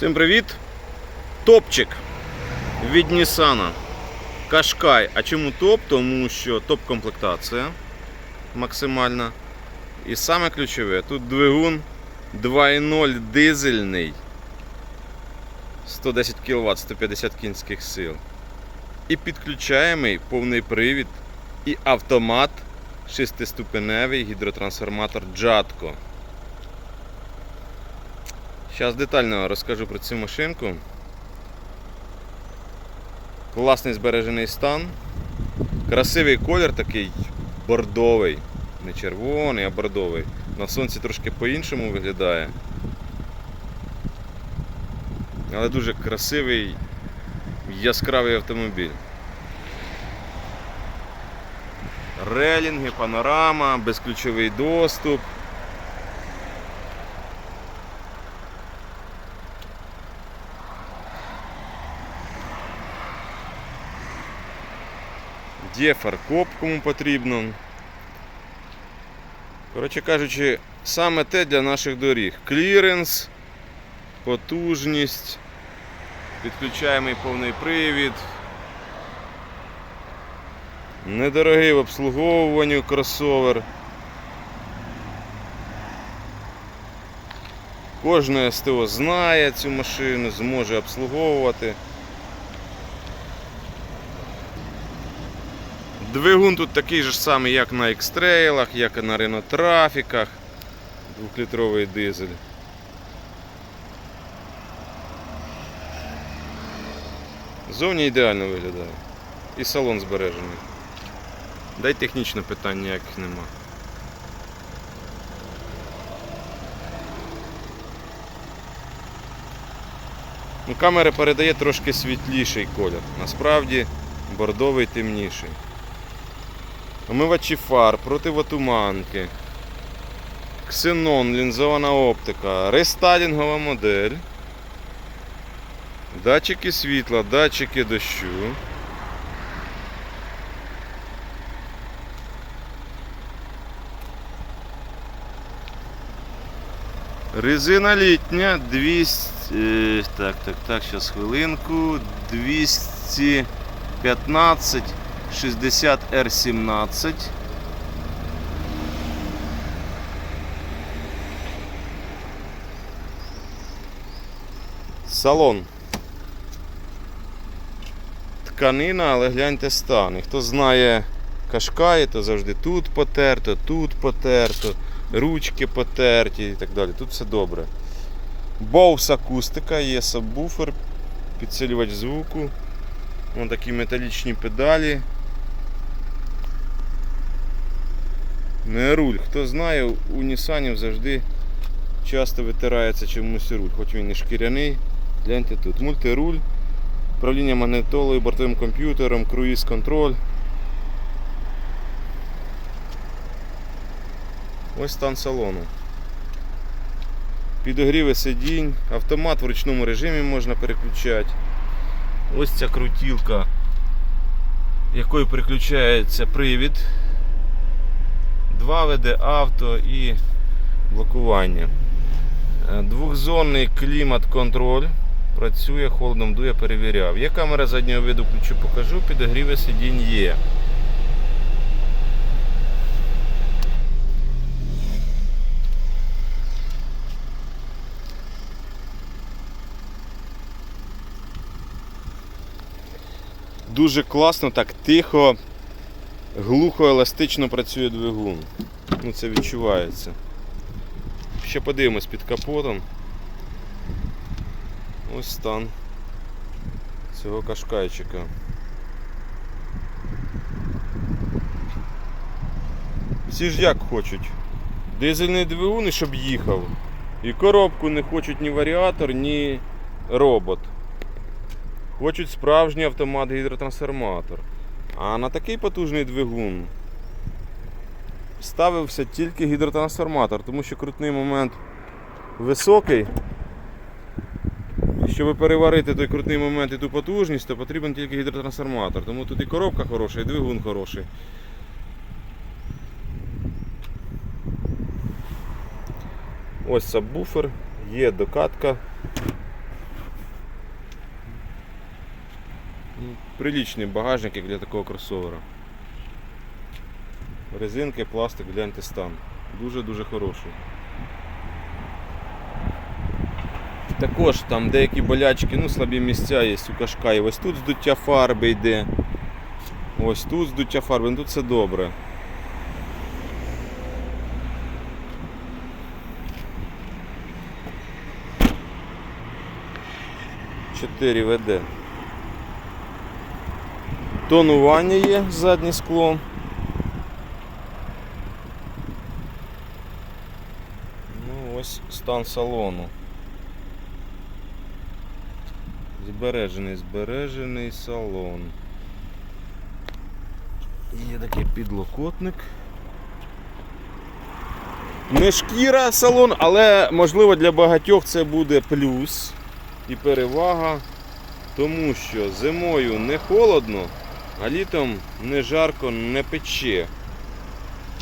Всім привіт! Топчик від Nissan. Кашкай. А чому топ? Тому що топ-комплектація максимальна. І саме ключове, тут двигун 2.0 дизельний. 110 кВт, 150 кінських сил. І підключаємий повний привід і автомат шестиступеневий гідротрансформатор Джатко. Зараз детально розкажу про цю машинку. Класний збережений стан. Красивий колір такий бордовий. Не червоний, а бордовий. На сонці трошки по-іншому виглядає. Але дуже красивий, яскравий автомобіль. Релінги, панорама, безключовий доступ. Є фаркоп, кому потрібно. Коротше кажучи, саме те для наших доріг. Кліренс, потужність, підключаємий повний привід. Недорогий в обслуговуванні кросовер. Кожне СТО знає цю машину, зможе обслуговувати. Двигун тут такий же самий, як на X-Trail, як і на Renault Трафіках. Двохлітровий дизель. Зовні ідеально виглядає. І салон збережений. Дай технічне питань ніяких нема. Ну, камера передає трошки світліший колір. Насправді бордовий темніший. Омивачі фар, противотуманки, ксенон, лінзована оптика, рестайлінгова модель, датчики світла, датчики дощу. Резина літня 200. е, Так, так, так, зараз хвилинку. 215 60 R17. Салон. Тканина, але гляньте стан. Хто знає кашкаї, то завжди тут потерто, тут потерто, ручки потерті і так далі. Тут все добре. Боус акустика, є сабвуфер, підсилювач звуку. Вон такі металічні педалі. Не руль. Хто знає, у Нісанів завжди часто витирається чомусь руль, хоч він і шкіряний. Гляньте тут. Мультируль, управління магнитолою, бортовим комп'ютером, круїз контроль. Ось стан салону. Підогріви сидінь, автомат в ручному режимі можна переключати. Ось ця крутілка, якою переключається привід. Два веде авто і блокування. Е, Двохзонний клімат-контроль. Працює, холодом дує, перевіряв. Є камера заднього виду, включу, покажу, підогріви сидінь є. Дуже класно, так тихо, глухо, еластично працює двигун. Ну це відчувається. Ще подивимось під капотом. Ось стан цього кашкайчика. Всі ж як хочуть. Дизельний двигун і щоб їхав. І коробку не хочуть ні варіатор, ні робот. Хочуть справжній автомат гідротрансформатор. А на такий потужний двигун ставився тільки гідротрансформатор, тому що крутний момент високий. Щоб переварити той крутний момент і ту потужність, то потрібен тільки гідротрансформатор. Тому тут і коробка хороша, і двигун хороший. Ось сабвуфер, є докатка. Ну, Приличний багажник для такого кросовера. Резинки, пластик, гляньте стан. Дуже-дуже хороший. Також там деякі болячки, ну слабі місця є у Кашкаї. Ось тут здуття фарби йде. Ось тут здуття фарби, ну тут все добре. Чотири веде. Тонування є заднє скло. Ну ось стан салону. Збережений, збережений салон. Є такий підлокотник. Не шкіра салон, але можливо для багатьох це буде плюс і перевага, тому що зимою не холодно, а літом не жарко, не пече.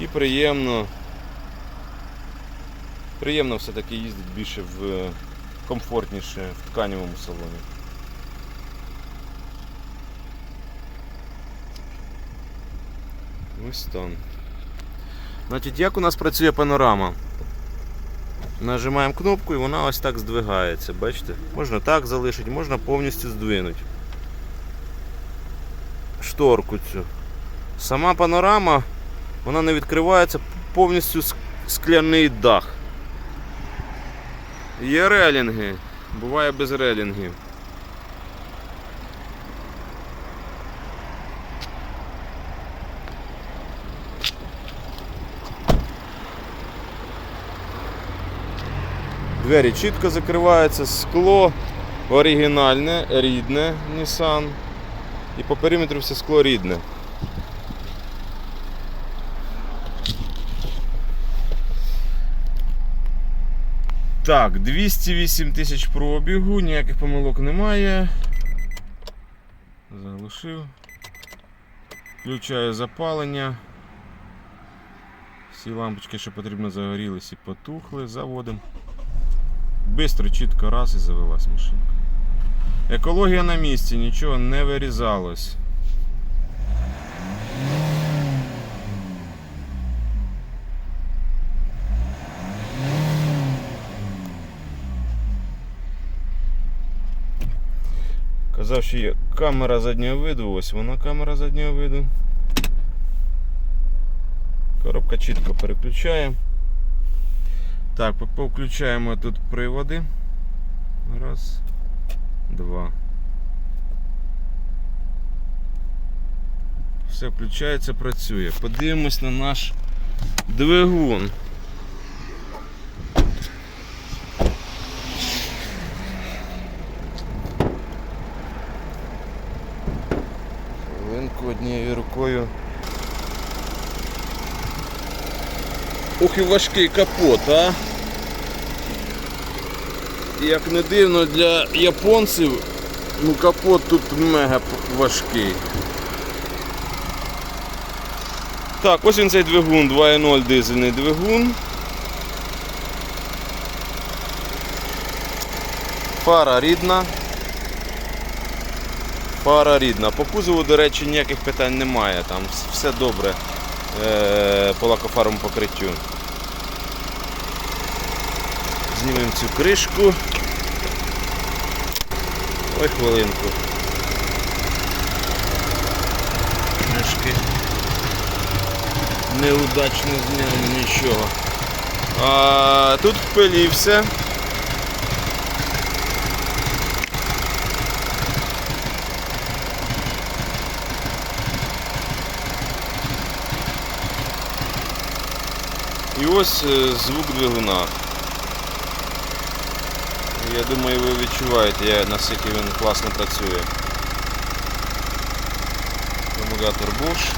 І приємно. Приємно все-таки їздити більше в комфортніше в тканевому салоні. Ось там. Значить, як у нас працює панорама? Нажимаємо кнопку і вона ось так здвигається. Бачите? Можна так залишити, можна повністю здвинути. Шторку цю. Сама панорама, вона не відкривається повністю скляний дах. Є релінги, буває без релінгів. Двері чітко закриваються, скло оригінальне, рідне Nissan. І по периметру все скло рідне. Так, 208 тисяч пробігу, ніяких помилок немає. Заглушив. Включаю запалення. Всі лампочки, що потрібно, загорілись і потухли. Заводимо. Бистро, чітко раз і завелась машинка. Екологія на місці, нічого не вирізалось. Казав, що є камера заднього виду, ось вона камера заднього виду. Коробка чітко переключає. Так, по- повключаємо тут приводи. Раз, два. Все включається, працює. Подивимось на наш двигун. Хвилинку однією рукою. Ух і важкий капот, а? Як не дивно для японців, ну капот тут мега важкий. Так, ось він цей двигун, 2.0 дизельний двигун. Фара рідна. Фара рідна. По кузову, до речі, ніяких питань немає. Там все добре е, по лакофарму покриттю. Знімемо цю кришку. Ой, хвилинку. Кришки. Неудачно зняли нічого. А, тут впилився. І ось е, звук двигуна. Я думаю, ви відчуваєте, наскільки він класно працює. Акумулятор Bosch.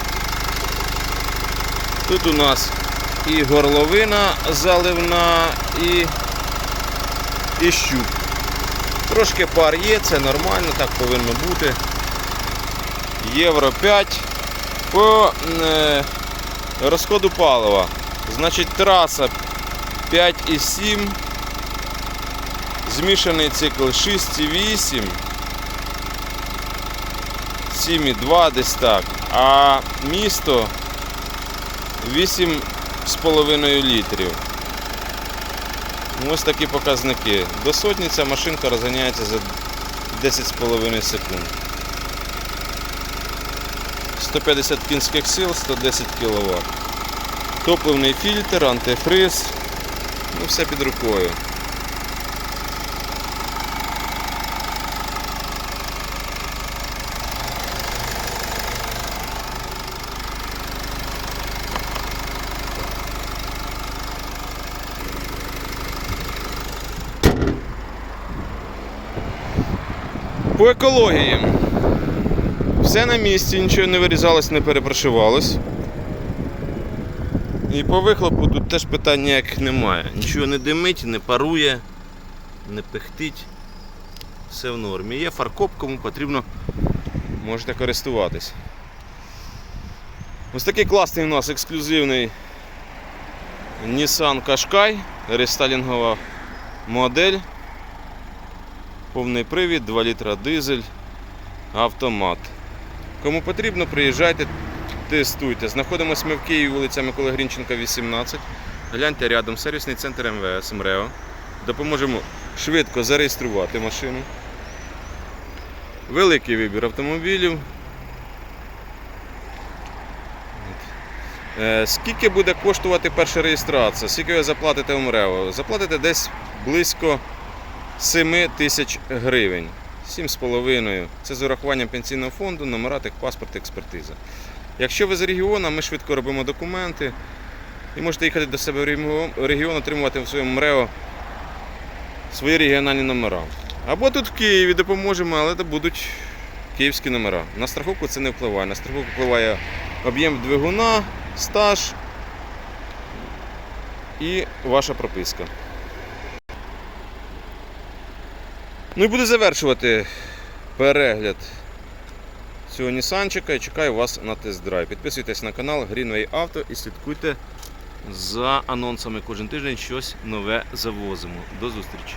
Тут у нас і горловина заливна, і, і щуп. Трошки пар є, це нормально, так повинно бути. Євро 5 по е, розходу палива. Значить, траса 5,7, змішаний цикл 6,8 7,2 десь так. А місто 8,5 літрів. Ось такі показники. До сотні ця машинка розганяється за 10,5 секунд. 150 кінських сил, 110 кВт. Топливний фільтр, антифриз. Ну, все під рукою. По екології. Все на місці, нічого не вирізалось, не перепрошивалось. І по вихлопу тут теж питань ніяких немає. Нічого не димить, не парує, не пихтить. Все в нормі. Є фаркоп, кому потрібно, можете користуватись. Ось такий класний у нас ексклюзивний Nissan Qashqai, рестайлінгова модель. Повний привід, 2 літра дизель, автомат. Кому потрібно, приїжджайте, тестуйте. Знаходимося ми в Києві, вулиця Миколи Грінченка, 18. Гляньте рядом сервісний центр МВС МРЕО. Допоможемо швидко зареєструвати машину. Великий вибір автомобілів. Е, Скільки буде коштувати перша реєстрація? Скільки ви заплатите в МРЕО? Заплатите десь близько 7 тисяч гривень. 7,5. Це з урахуванням пенсійного фонду, номера, техпаспорт, експертиза. Якщо ви з регіону, ми швидко робимо документи і можете їхати до себе в регіон, отримувати в своєму МРЕО свої регіональні номера. Або тут в Києві допоможемо, але це будуть київські номера. На страховку це не впливає. На страховку впливає об'єм двигуна, стаж і ваша прописка. Ну і буду завершувати перегляд цього Нісанчика і чекаю вас на тест-драйв. Підписуйтесь на канал Greenway Auto і слідкуйте за анонсами кожен тиждень щось нове завозимо. До зустрічі!